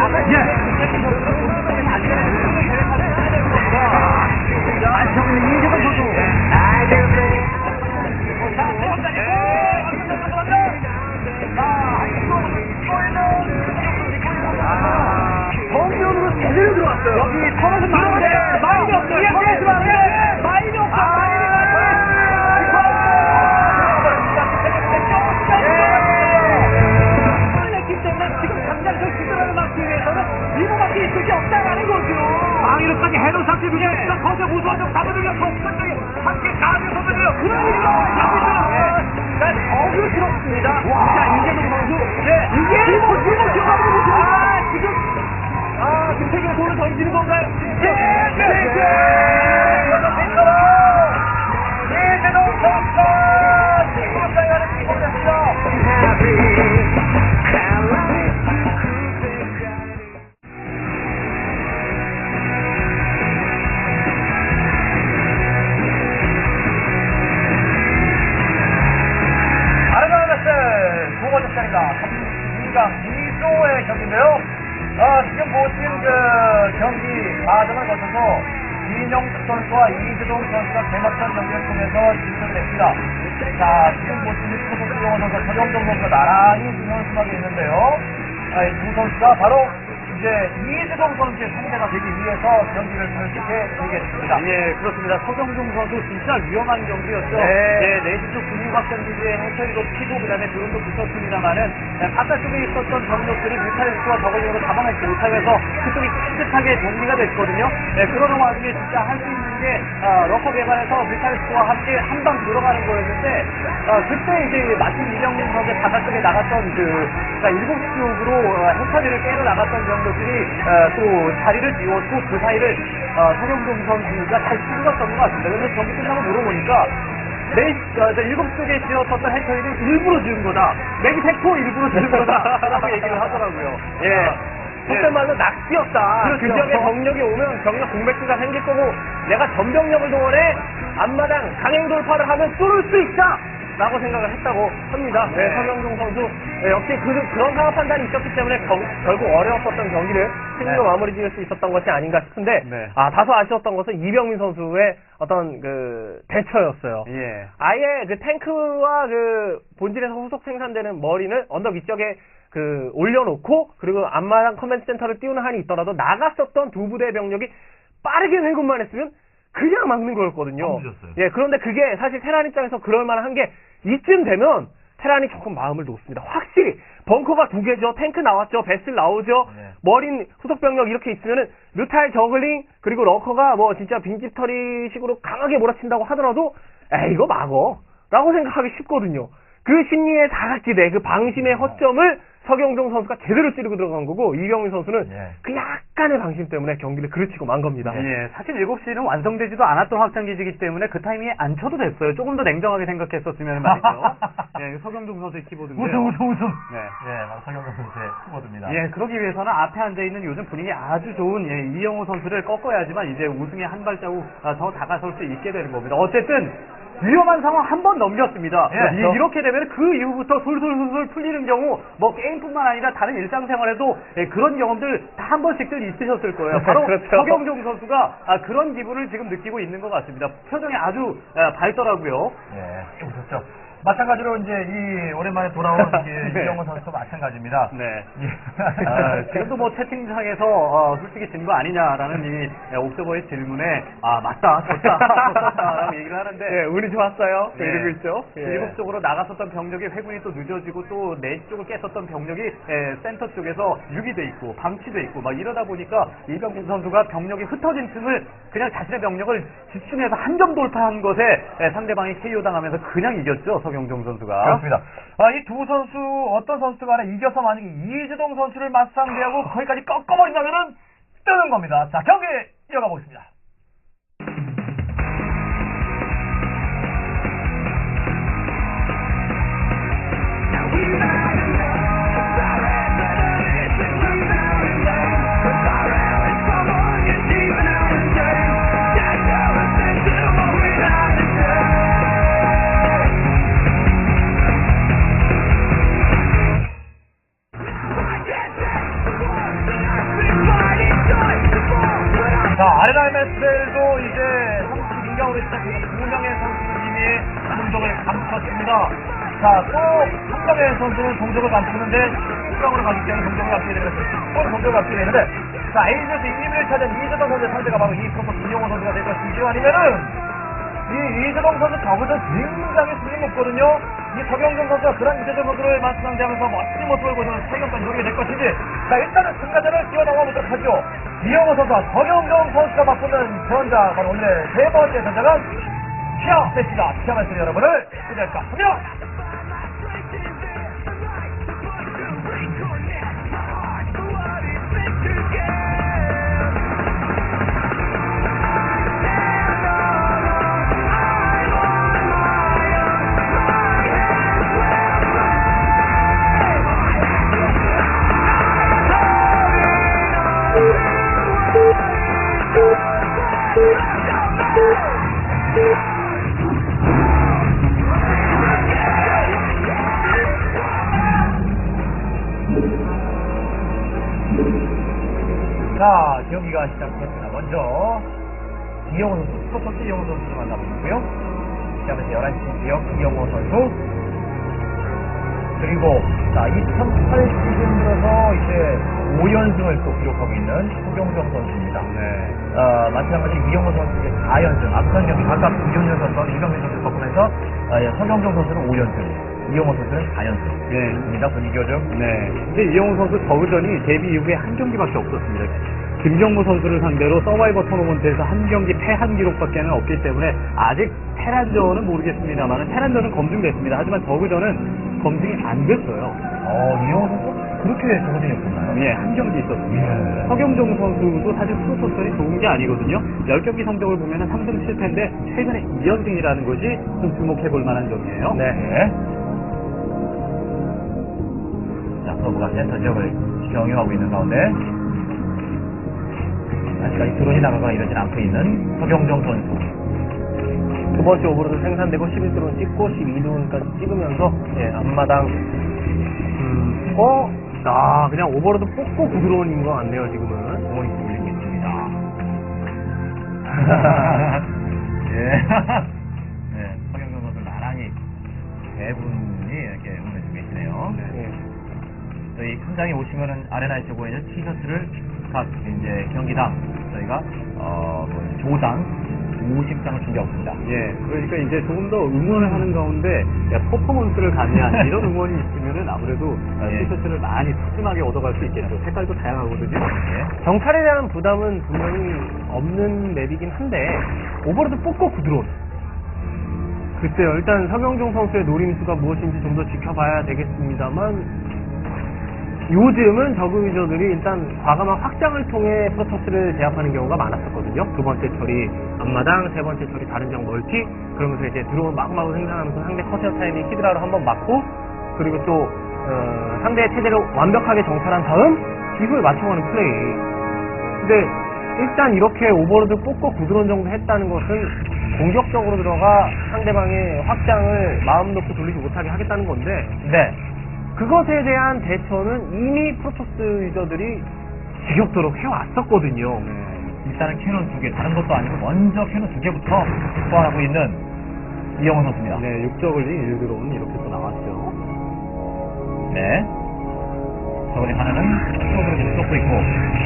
Yes. 이재동 선수가 개막전 경기를 통해서 진출을 했습니다. 자, 지금 보시는 초속 수영원 선수, 전영동 선수가 나란히 두 선수하게 있는데요. 아, 이두 선수가 바로 이제 이재동 선수의 상대가 되기 위해서 경기를 펼치게 되겠습니다. 예, 그렇습니다. 서경중 선수 진짜 위험한 경기였죠. 네. 예, 내지 쪽 근육학전 기지에 해처리도 피고 그다음에 드론도 붙었습니다만은 예, 바깥쪽에 있었던 병력들이 뮤탈리스트와 저글링으로 잡아내지 못하면서 그쪽이 깨끗하게 정리가 됐거든요. 예, 그러는 와중에 진짜 할 수 있는 게 아, 러커 개발에서 뮤탈리스트와 함께 한 방 들어가는 거였는데 아, 그때 이제 마침 이병민 선수의 바깥쪽에 나갔던 그 그러니까 일곱 시 쪽으로 어, 해처리를 깨러 나갔던 병력들이 어, 또 자리를 비웠고 그 사이를 어, 서경동 선수가 잘 뚫었던 것 같습니다. 그래서 경기 끝나고 물어보니까 네, 어, 저 일곱 쪽에 지었었던 해처리는 일부러 지은 거다. 맥이 백포 일부러 지은 거다. 라고 얘기를 하더라고요. 예. 속된 말로 낚시였다. 그렇죠. 그 지역에 병력이 오면 병력 공백수가 생길 거고 내가 전병력을 동원해 앞마당 강행 돌파를 하면 뚫을 수 있다. 라고 생각을 했다고 합니다. 네, 네. 서명종 선수 네, 역시 그, 그런 상황 판단이 있었기 때문에 경- 결국 어려웠었던 경기를 승리로 네. 마무리 지을 수 있었던 것이 아닌가 싶은데 네. 아 다소 아쉬웠던 것은 이병민 선수의 어떤 그 대처였어요. 예. 아예 그 탱크와 그 본진에서 후속 생산되는 머리는 언덕 위쪽에 그 올려놓고 그리고 앞마당 커맨드 센터를 띄우는 한이 있더라도 나갔었던 두 부대의 병력이 빠르게 회군만 했으면 그냥 막는 거였거든요. 예, 그런데 그게 사실 테란 입장에서 그럴 만한 게 이쯤 되면 테란이 조금 마음을 놓습니다. 확실히 벙커가 두 개죠. 탱크 나왔죠. 베슬 나오죠. 네. 머린 후속 병력 이렇게 있으면은 뮤탈 저글링 그리고 러커가 뭐 진짜 빈집 털이 식으로 강하게 몰아친다고 하더라도 에이 이거 막어 라고 생각하기 쉽거든요. 그 심리의 사각지대 그 방심의 허점을 서경종 선수가 제대로 찌르고 들어간 거고 이경민 선수는 예. 그 약간의 방심 때문에 경기를 그르치고 만 겁니다. 예, 사실 7시는 완성되지도 않았던 확장기지기 때문에 그 타이밍에 안 쳐도 됐어요. 조금 더 냉정하게 생각했었으면 말이죠. 예, 서경중 선수의 키보드인데요. 우승, 우승, 우승. 네. 예, 서경석 선수의 키보드입니다. 예, 그러기 위해서는 앞에 앉아 있는 요즘 분위기 아주 좋은 예, 이영호 선수를 꺾어야지만 이제 우승에 한 발자국 아, 더 다가설 수 있게 되는 겁니다. 어쨌든 위험한 상황 한 번 넘겼습니다. 예, 이, 저- 렇게 되면 그 이후부터 술술술술 풀리는 경우 뭐 게임뿐만 아니라 다른 일상생활에도 예, 그런 경험들 다 한 번씩들 있으셨을 거예요. 바로 그렇죠. 서경종 선수가 아, 그런 기분을 지금 느끼고 있는 것 같습니다. 표정이 아주 아, 밝더라고요. 예, 웃었죠. 마찬가지로 이제 이 오랜만에 돌아온 이 네. 선수도 마찬가지입니다. 네. 예. 아, 지금도 뭐 채팅창에서 어, 솔직히 진 거 아니냐라는 이 예, 옥저버의 질문에 아 맞다 졌다 졌다라고 얘기를 하는데 예, 운이 좋았어요. 네. 이러고 있죠. 예. 일곱 쪽으로 나갔었던 병력의 회군이 또 늦어지고 또 네 쪽을 깼었던 병력이 예, 센터 쪽에서 유기 돼 있고 방치돼 있고 막 이러다 보니까 이병민 선수가 병력이 흩어진 틈을 그냥 자신의 병력을 집중해서 한 점 돌파한 것에 예, 상대방이 KO 당하면서 그냥 이겼죠 서경종 선수가. 그렇습니다. 아, 이 두 선수 어떤 선수 간에 이겨서 만약에 이재동 선수를 맞상대하고 거기까지 꺾어버린다면은 뜨는 겁니다. 자, 경기 이어가 보겠습니다. 자, 동족을 감추는데 10강으로 가기 때문에 동족을 감추게 되면서 또 동족을 감추게 되는데 자, A조에서 1위를 차지한 이재동 선수의 상대가 바로 이 프로포 김용호 선수가 될 것인지요? 아니면은 이 이재동 선수 저그전 굉장히 높거든요. 이 서경준 선수가 그런 이재동 선수를 맞상대하면서 멋진 모습을 보여주는 최경까지 노리게 될 것인지 자 일단은 중간전을 뛰어넘어 보도록 하죠 이영호 선수와 서경준 선수가 맞붙는 전자 바로 오늘의 세 번째 전자가 시합 말씀 여러분을 기대할까 합니다 together. 자 경기가 시작됐습니다 먼저 이영호 선수 프로토스 이영호 선수를 만나보고요 시합에서 11시 지역 이영호 선수 그리고 자 2008 시즌 들어서 이제 5연승을 또 기록하고 있는 소경정 선수입니다. 네. 어, 마찬가지로 이영호 선수 이제 4연승 앞선 경기 각각 이준현 선수와 이병민 선수 꺾으면서 어, 예, 서경정 선수는 5연승, 이영호 선수는 4연승. 네. 입니다 분위기가 좀. 네. 근데 이영호 선수 저우전이 데뷔 이후에 한 경기밖에 없었습니다. 김정무 선수를 상대로 서바이버 토너먼트에서 한 경기 패 한 기록밖에는 없기 때문에 아직 테란전은 모르겠습니다만 테란전은 검증됐습니다. 하지만 저우전은 검증이 안 됐어요. 어, 이영호 선수 그렇게 정신이었나요? 예, 한 경기 있었습니다. 예. 서경정 선수도 사실 프로토스이 좋은 게 아니거든요. 10경기 성적을 보면 3승 7패인데 최근에 2연승이라는 것이 좀 주목해 볼 만한 점이에요. 네. 자, 서브가 센터 지역을 경유하고 있는 가운데 아직까지 드론이 나가거나 이러진 않고 있는 서경정 선수. 두 번째 오버로드 생산되고 11드론 찍고 12드론까지 찍으면서 예, 앞마당 음, 어? 아 그냥 오버로드 뽑고 구드론인 것 같네요 지금은 어머니 올리고 있습니다. 예. 네, 서경정 선수 나란히 세 분이 이렇게 응원해주고 계시네요. 예. 저희 현장에 오시면은 아레나에서 보이는 티셔츠를 각 이제 경기당 저희가 어, 그 조당 50장을 준비하고 있습니다. 예, 그러니까 이제 조금 더 응원을 하는 가운데 야, 퍼포먼스를 가미한 이런 응원이 있으면은 아무래도 어, 예. 티셔츠를 많이 푸짐하게 얻어갈 수 있겠죠. 색깔도 다양하거든요. 예. 정찰에 대한 부담은 분명히 없는 맵이긴 한데 오버로드 뽑고 구드론 글쎄요 일단 서경종 선수의 노림수가 무엇인지 좀 더 지켜봐야 되겠습니다만 요즘은 저그 유저들이 일단 과감한 확장을 통해 프로토스를 제압하는 경우가 많았었거든요. 두 번째 처리 앞마당, 세 번째 처리 다른 장 멀티, 그러면서 이제 드론 마구마구 생산하면서 상대 커세어 타이밍 히드라로 한번 막고, 그리고 또, 어, 상대의 체제를 완벽하게 정찰한 다음, 기후에 맞춰가는 플레이. 근데 일단 이렇게 오버로드 뽑고 구드론 정도 했다는 것은 공격적으로 들어가 상대방의 확장을 마음 놓고 돌리지 못하게 하겠다는 건데, 네. 그것에 대한 대처는 이미 프로토스 유저들이 지겹도록 해왔었거든요. 일단은 캐논 두 개, 다른 것도 아니고 먼저 캐논 두 개부터 소환하고 있는 이영호 선수입니다. 네, 육저글링 일드론 이렇게 또 나왔죠. 네. 저번에 하나는 프로그램을 지금 쏟고 있고,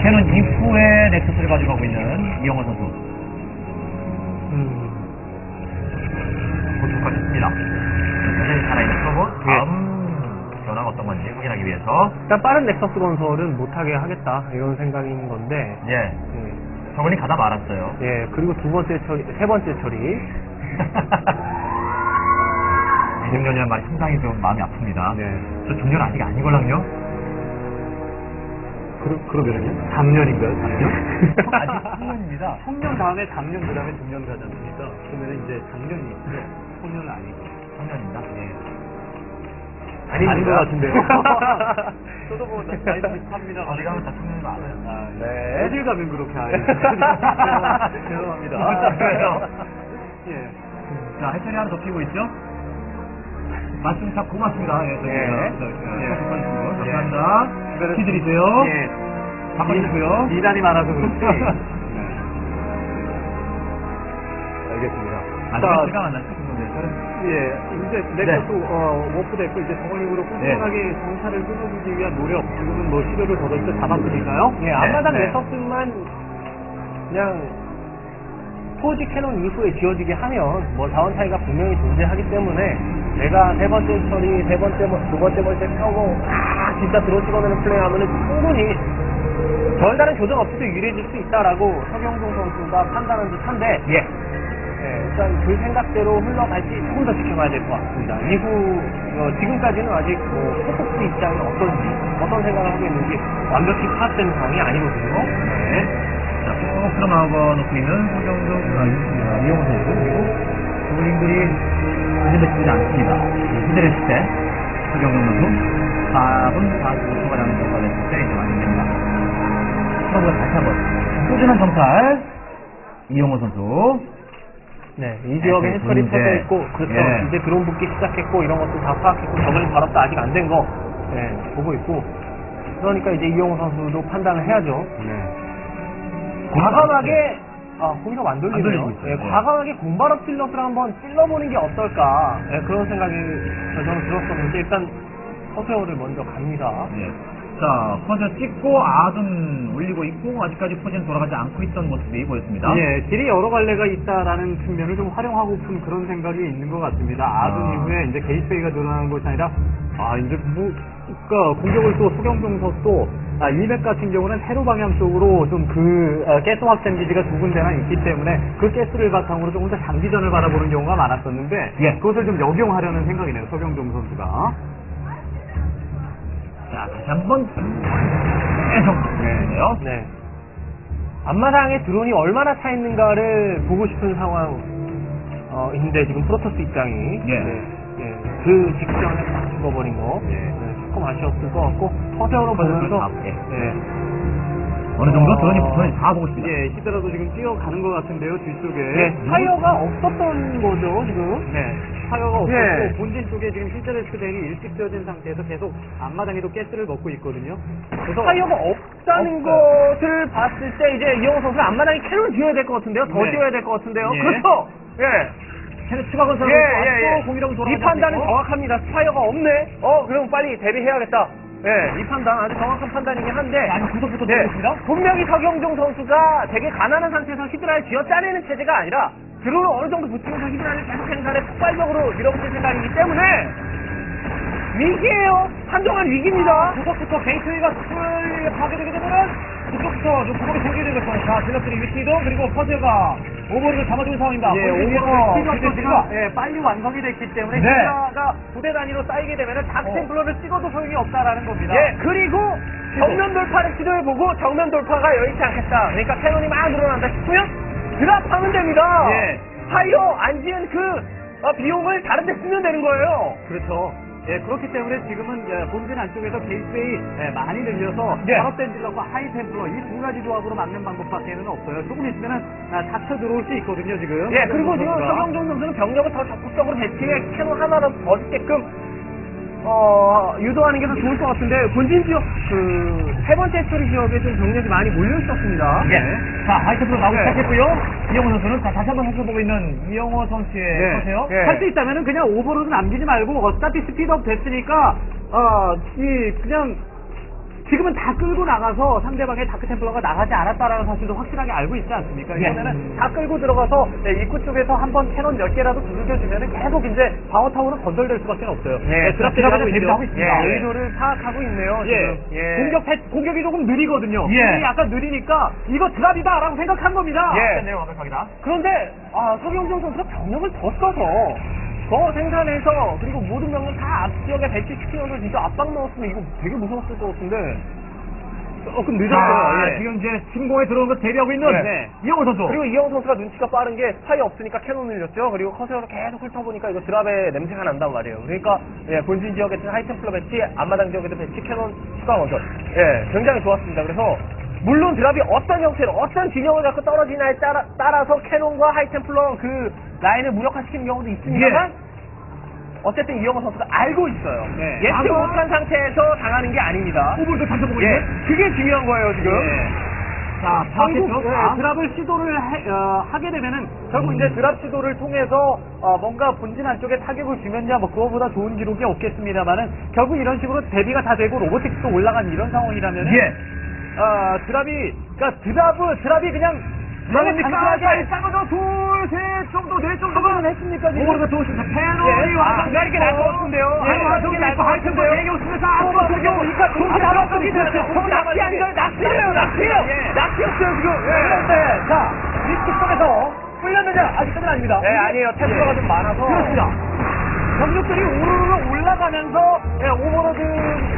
캐논 이후에 넥서스를 가지고 가고 있는 이영호 선수. 음, 도착하고 있습니다. 여전히 살아있는 예. 다음 변화가 어떤 건지 확인하기 위해서, 일단 빠른 넥서스 건설은 못하게 하겠다 이런 생각인 건데, 예. 예, 저번에 가다 말았어요. 예, 그리고 두 번째 처리, 세 번째 처리, 이중년이란 말이 상당히 좀 마음이 아픕니다. 네. 저 중년 아직 아니걸랑요? 그러, 그러면요? 작년인가요, 작년? 아직 청년입니다. 청년 다음에 작년, 그 다음에 중년 가지 않습니까? 그러면 이제 작년이 있고요. 청년은 아니고. 청년입니다. 예. 아닌 아닌 것것 같은데요. 저도 뭐 나이 비슷합니다. 어디 가면 다 청년인 거 알아요. 아, 예. 네. 어딜 가면 그렇게 알아요. 죄송합니다. 그래서. 예. 자, 해철이 하나 더 피고 있죠? 말씀 참 고맙습니다. 예, 예. 예. 예. 감사합니다. 키 드리세요. 예. 바꿔주시고요. 미단이 많아서 그렇지. 네. 알겠습니다. 아, 자, 시간 안 났죠? 네, 예, 이제 넥서스 어, 워프 됐고 이제 저걸링으로 꾸준하게 정찰을 끊어주기 위한 노력 지금은 뭐 시도를 더듬죠 잡았으니까요. 예, 앞마당 네. 넥서스만 그냥 포지 캐논 이후에 지어지게 하면 뭐 자원 차이가 분명히 존재하기 때문에 내가 세 번째 처리, 세 번째, 뭐- 두 번째 멀티 펴고, 아, 진짜 들어 찍어내는 플레이 하면은 충분히 별다른 조정 없이도 유리해질 수 있다라고 서경동 선수가 판단한 듯 한데, 예. 예, 일단 그 생각대로 흘러갈지 조금 더 지켜봐야 될 것 같습니다. 이후, 어, 지금까지는 아직 뭐, 포폭스 입장이 어떤지, 어떤 생각을 하고 있는지 완벽히 파악된 상황이 아니거든요. 네. 자, 쭉 들어막아 놓고 있는 소경동, 아, 이- 이용호 선수, 그리고 조링들이 안전해지지 않습니다. 후대를 했을 때, 소경동 선수, 4분 45초가 남은 정도가 됐을 때, 이제 완성됩니다. 처음으로 다시 한 번, 꾸준한 정찰, 이용호 선수, 네, 이 지역에 네, 해철이 문제. 터져 있고, 그렇죠. 예. 이제 드론 붙기 시작했고, 이런 것도 다 파악했고, 저글링 발업도 아직 안 된 거, 예, 보고 있고. 그러니까 이제 이용호 선수도 판단을 해야죠. 과감하게, 아, 공격 안안 돌리네요. 예, 네. 과감하게 공발업 찔러을 한번 찔러보는 게 어떨까. 예, 그런 생각이 저는 들었었는데, 일단, 허세호를 먼저 갑니다. 네. 자, 퍼즐 찍고 아둔 올리고 있고 아직까지 포지션 돌아가지 않고 있던 모습이 보였습니다. 예, 길이 여러 갈래가 있다라는 측면을 좀 활용하고픈 그런 생각이 있는 것 같습니다. 아둔 아. 이후에 이제 게이트웨이가 늘어나는 것이 아니라, 아, 이제 뭐, 그니까 공격을 또 소경종 선수도, 아, 이맥 같은 경우는 세로 방향 쪽으로 좀 그, 아, 가스 확장 기지가 두 군데나 있기 때문에 그 가스를 바탕으로 조금 더 장기전을 바라보는 경우가 많았었는데, 예. 그것을 좀 역용하려는 생각이네요, 소경종 선수가. 자, 다시 한번 계속 보네요. 네. 앞마당에 드론이 얼마나 차 있는가를 보고 싶은 상황, 어, 인데 지금 프로토스 입장이. 예. 네, 예. 그 직전에 딱 죽어버린 거. 예. 네, 조금 아쉬웠을 것 같고, 허세어로 보면서. 다, 예. 네. 어느 정도 어. 드론이 드론이 다 보고 있습니다. 예, 히드라도 지금 뛰어가는 것 같은데요, 뒤쪽에. 네, 타이어가 없었던 거죠, 지금. 네. 타격가 없었고 예. 본진 쪽에 지금 실제레스크 덱이 일찍 지어진 상태에서 계속 앞마당에도 가스를 먹고 있거든요. 그래서 타이어가 없다는 없어요. 것을 봤을 때 이제 이영호 선수가 앞마당에 캐논 지어야 될 것 같은데요. 더 네. 지어야 될 것 같은데요. 예. 그렇죠. 예. 캐는 추가 건설을 예, 예, 예. 공이라고 이 돌아가지 판단은 않겠고. 정확합니다. 스파이어가 없네. 어, 그럼 빨리 대비해야겠다. 예, 이 판단 아주 정확한 판단이긴 한데. 아니, 구속부터 예, 들어있습니다. 분명히 서경종 선수가 되게 가난한 상태에서 히드라를 쥐어 짜내는 체제가 아니라 드론을 어느 정도 붙이면서 히드라를 계속 생산해 폭발적으로 밀어붙일 생각이기 때문에 위기예요. 한동안 위기입니다. 구속부터 게이트웨이가 풀 파괴되게 되면은 그쪽부터 좀 구멍이 생기게 되겠어요. 자, 질럿들이 위치 이동 그리고 퍼즈가 오버를 잡아주는 상황입니다. 예, 스피드 지금 예, 빨리 완성이 됐기 때문에 네. 히드라가 부대 단위로 쌓이게 되면은 닥템플러를 찍어도 소용이 없다라는 겁니다. 예, 그리고 정면 돌파를 시도해보고 정면 돌파가 여의치 않겠다. 그러니까 캐논이 막 늘어난다 싶으면 드랍하면 됩니다. 예. 타이어 안 지은 그 어, 비용을 다른 데 쓰면 되는 거예요. 그렇죠. 예, 그렇기 때문에 지금은 예, 본진 안쪽에서 게이트웨이 예, 많이 늘려서 예. 산업된 질럿과 하이템플러 이 두 가지 조합으로 막는 방법밖에는 없어요. 조금 있으면은 아, 닥쳐 들어올 수 있거든요, 지금. 예, 그리고 지금. 서경종 선수는 병력을 더 적극적으로 배치해 캐논 하나로 더 짓게끔 어, 유도하는 게 더 좋을 것 같은데 본진 지역 그 세 번째 처리 지역에 좀 병력이 많이 몰려 있었습니다. 예. 자, 하이트프로 나오고 네. 시작했고요. 이영호 선수는 자, 다시 한번 살펴보고 있는 이영호 선수의 커세요. 예. 할수 있다면은 그냥 오버로드 남기지 말고 어차피 스피드업 됐으니까 어 이 그냥 지금은 다 끌고 나가서 상대방의 다크 템플러가 나가지 않았다라는 사실도 확실하게 알고 있지 않습니까? 예. 이러면은 다 끌고 들어가서 네, 입구 쪽에서 한번 캐논 몇 개라도 두들겨주면은 계속 이제 방어 타워는 건설될 수밖에 없어요. 예, 네, 드랍 드랍을 대비하고 있습니다. 예, 예. 의도를 파악하고 있네요. 예. 예. 공격 패, 공격이 조금 느리거든요. 예. 약간 느리니까 이거 드랍이다라고 생각한 겁니다. 예. 네요 완벽합니다. 그런데 아, 서경정 선수가 병력을 더 써서 더 생산해서 그리고 모든 병력 다앞 지역에 배치시키면서 진짜 압박 넣었으면 이거 되게 무서웠을 것 같은데 조금 자, 늦었어요. 예. 지금 이제 침공에 들어온 거 대비하고 있는 네. 이영호 선수. 그리고 이영 선수가 눈치가 빠른 게 스파이 없으니까 캐논 늘렸죠. 그리고 커세어로 계속 훑어보니까 이거 드랍에 냄새가 난단 말이에요. 그러니까 예, 본진 지역에 있는 하이템플러 배치, 앞마당 지역에도 배치, 캐논 추가 건설. 예, 굉장히 좋았습니다. 그래서 물론 드랍이 어떤 형태로 어떤 진영을 갖고 떨어지냐에 따라, 따라서 캐논과 하이템플러 그 라인을 무력화시키는 경우도 있습니다만 어쨌든 이영호 선수가 알고 있어요. 네. 예측 아마- 못한 상태에서 당하는 게 아닙니다. 오버도 잡혀보고 예. 그게 중요한 거예요 지금. 예. 자, 결국 파켓 예, 아. 드랍을 시도를 해- 어, 하게 되면은 결국 음. 이제 드랍 시도를 통해서 어, 뭔가 본진 안쪽에 타격을 주면야 뭐 그거보다 좋은 기록이 없겠습니다만은 결국 이런 식으로 대비가 다 되고 로보틱스도 올라간 이런 상황이라면은 예. 어, 드랍이 그러니까 드랍은 드랍이 그냥 너무 드랍입니까? 단순하게 자, 싸워서 둘, 셋 정도, 넷 정도가 했습니까? 지금? 오버로드 도시에서 패널이 예. 와서 아, 이게 나을 것 같은데요. 예, 아, 저기 이게 나을 있고 것 하이템 같은데요. 대기 아무것도 저기 없고 보니까 동시. 나갔거든요. 동시 낚시 아니죠? 낚시예요, 낚시예요. 예. 낚시였어요, 지금. 그런데 자 위쪽 쪽에서 뚫렸느냐 아직까지는 아닙니다. 네, 아니에요. 템포가 예. 좀 많아서. 그렇습니다. 병력들이 오르르 올라가면서 예, 오버로드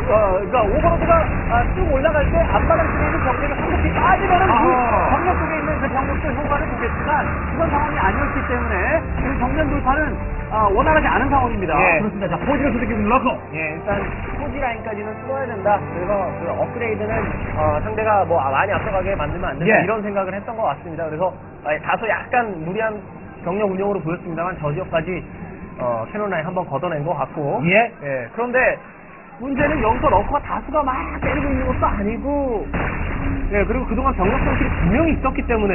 어, 그러니까 오버로드가 아, 쭉 올라갈 때 앞바닥 쪽에 있는 병력이 한국이 빠지면은 아하. 그 병력 쪽에 있는 그 병력도 효과를 보겠지만 그런 상황이 아니었기 때문에 지금 정면 돌파는 아, 원활하지 않은 상황입니다. 예. 그렇습니다. 자 포지를 수직이 눌러서 예, 일단 포지 라인까지는 뚫어야 된다. 그래서 그 업그레이드는 어, 상대가 뭐 많이 앞서가게 만들면 안 된다. 예. 이런 생각을 했던 것 같습니다. 그래서 아, 다소 약간 무리한 병력 운영으로 보였습니다만 저 지역까지 어, 캐논 라인 한번 걷어낸 것 같고. 예. 예, 그런데 문제는 여기서 러커가 다수가 막 때리고 있는 것도 아니고, 예, 그리고 그동안 병력 손실이 분명히 있었기 때문에,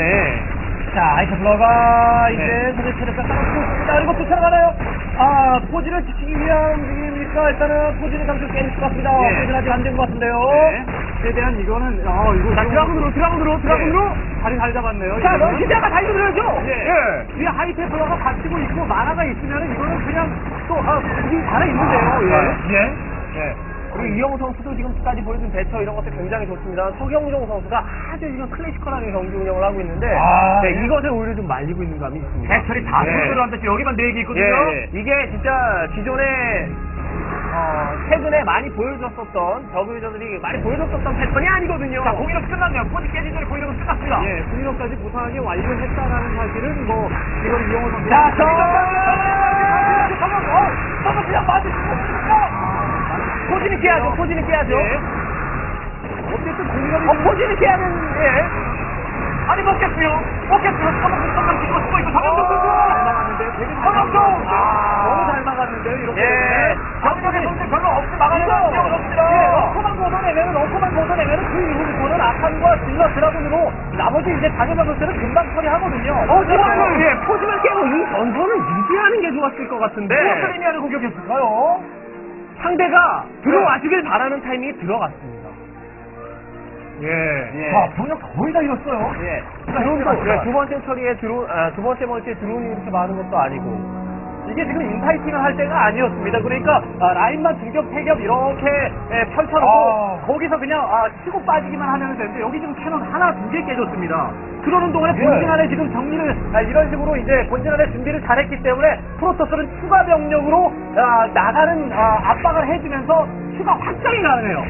자 아이템플러가 이제 네. 사실 체력과 싸움고 있습니다. 그리고 쫓아가나요? 아 포지를 지키기 위한 움직임입니까? 일단은 포지는 잠시 깨질 것 같습니다. 예. 포지는 아직 안 된 것 같은데요. 네. 최대한 이거는, 어, 이거. 자, 드라군으로, 드라군으로, 드라군으로. 다리 잘 잡았네요. 자, 이거는. 런시자가 달려들어야죠. 예. 예. 뒤에 하이테플러가 받치고 있고, 만화가 있으면 이거는 그냥 또, 아, 이게 잘해 있는데요. 예. 예. 예. 그리고 이영호 선수도 지금까지 보여준 대처 이런 것들 굉장히 좋습니다. 서경종 선수가 아주 지금 클래시컬하게 경기 운영을 하고 있는데 아, 네, 네. 이것에 오히려 좀 말리고 있는 감이 있습니다. 대철이 다 예. 들어왔는데 여기만 네개 있거든요. 예, 예. 이게 진짜 기존에 어, 최근에 많이 보여줬었던 저그유저들이 많이 보여줬었던 패턴이 아니거든요. 자, 공이력 끝났네요. 포지 깨진 전에 공이력은 끝났습니다. 예, 승리로까지 무사하게 완료했다라는 사실은 뭐 이건 이영호 선수. 자, 저, 잠깐, 어, 잠깐 그냥 맞을 수 없습니까? 포진이 깨야죠. 포진이 깨야죠. 예. 어쨌든 공격이 어, 포지는 깨야는, 예. 아니, 먹겠어요. 먹겠어요. 잠깐, 잠깐, 뒤로 숨어 있고, 잘 잠깐, 막았는데요. 되게! 막았는데요. 아. 너무 잘 막았는데요. 이렇게 예. 되면. 경력의 손실 별로 없이 이거 경우는 없습니다. 예, 러커만 걷어내면 러커만 걷어내면 그 이후부터는 아칸과 질러 드라군으로 나머지 이제 당연한 것들은 금방 처리하거든요. 어, 지금, 예, 포즈를 깨고 이 전선을 유지하는 게 좋았을 것 같은데 무엇을 의미하는 공격이었을까요? 상대가 들어와주길 바라는 타이밍이 들어갔습니다. 예. 자, 병력 거의 다 잃었어요. 예. 드론도, 드론도 예, 두 번째 처리에 드론, 아, 두 번째 멀티에 드론이 이렇게 많은 것도 아니고. 이게 지금 인파이팅을 할 때가 아니었습니다. 그러니까 아, 라인만 두 겹, 세 겹 이렇게 예, 펼쳐놓고 아. 거기서 그냥 아, 치고 빠지기만 하면 되는데 여기 지금 캐논 하나, 두 개 깨졌습니다. 그러는 동안에 예. 본진 안에 지금 정리를 아, 이런 식으로 이제 본진 안에 준비를 잘했기 때문에 프로토스는 추가 병력으로 아, 나가는 아, 압박을 해주면서 추가 확장이 가능해요.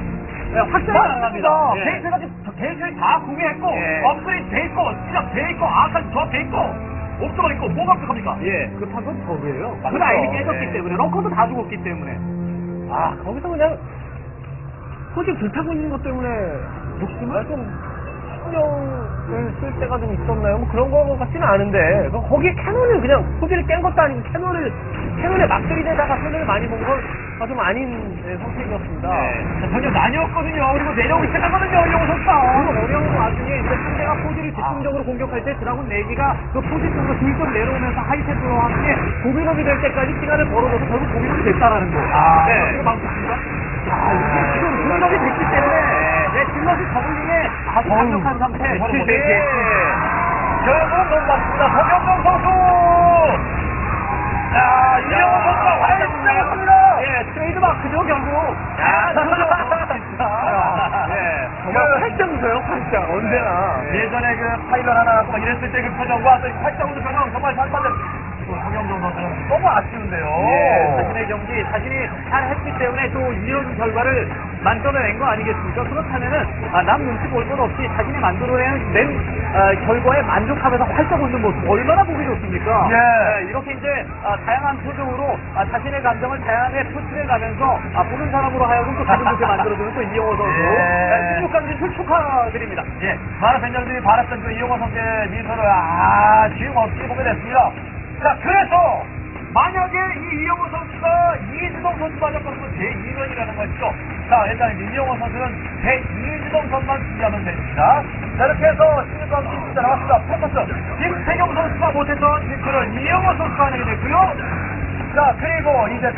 예, 확장이 가능합니다. 예. 게이트가 지금 게이트를 다 구매했고 예. 업그레이드 돼 있고 시작 돼 있고 아까지 저돼 있고 옵저가 있고 뭐가 부족합니까? 예, 급한 건 저거예요. 그. 라인이 깨졌기 예. 때문에, 럭커도 다 죽었기 때문에. 아, 거기서 그냥, 소식 불타고 있는 것 때문에, 욕심을 좀, 신경을 쓸 때가 좀 있었나요? 뭐 그런 거 같지는 않은데, 그 거기에 캐논을 그냥, 소지를 깬 것도 아니고, 캐논을, 캐논에 막들이대다가 손해를 많이 본 건, 아, 좀 아닌 네, 선택이었습니다. 자, 전혀 나뉘었거든요. 그리고 내려오기 시작하거든요. 이영호 그 선수가. 어려운 와중에 이제 상대가 포지를 집중적으로 공격할 때 드라군 4기가 그 포지 쪽으로 들좀 내려오면서 하이템프와 함께 고민업이 될 때까지 시간을 벌어줘서 결국 고민업이 됐다라는 거. 아, 네. 이거 방법입니다. 아, 이게 지금 고민업이 됐기 때문에 네, 질럿이 저글링에 아주 강력한 상태. 네, 네. 결국은 못 맞습니다. 서경정 선수. 자, 이영호 선수가 활약 시작했습니다. 예, 트레이드 마크죠, 결국. 야, 진짜. 예, 정말 그- 팔짱이세요, 팔짱. 언제나. 예. 예전에 그 파일럿 하나 갖고 막 이랬을 때 그 표정과 또이 팔짱으로 표정 정말 상반된 서경정 선수는 너무 아쉬운데요. 예, 자신의 경기, 자신이 잘 했기 때문에 또 이런 결과를 만들어낸 거 아니겠습니까? 그렇다면은, 아, 남 눈치 볼 것 없이 자신이 만들어낸 낸, 아, 결과에 만족하면서 활짝 웃는 모습, 얼마나 보기 좋습니까? 예. 네, 이렇게 이제, 아, 다양한 표정으로, 아, 자신의 감정을 다양하게 표출해 가면서, 아, 보는 사람으로 하여금 또 기분 좋게 만들어주는 또 이영호 선수. 예. 네, 16강 진 출 축하드립니다. 예, 많은 팬들이 바랐던 그 이용호 선수의 미소를 아, 지금 없이 보게 됐습니다. 자, 그래서 만약에 이 이용호 선수가 이주동 선수마저 꺾고 제2번이라는 것이죠. 자, 일단 이용호 선수는 제2주동 선만 준비하면 됩니다. 자, 이렇게 해서 16강 진출자 나왔습니다. 포커스. 김태경 선수가 못했던 진출을 이용호 선수가 하게 됐고요. 자, 그리고 이제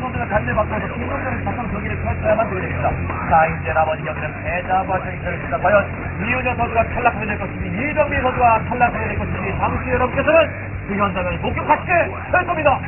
선수가 단대 바꿔서 김동현을 바꿔 경기를 펼쳐야만 되겠습니다. 자, 이제 나머지 경기는 패자와 경기를 과연 이윤현 선수가 탈락하게 될 것인지, 이정민 선수가 탈락하게 될 것인지, 당시 여러분께서는 그 현장을 목격하시게 될 겁니다.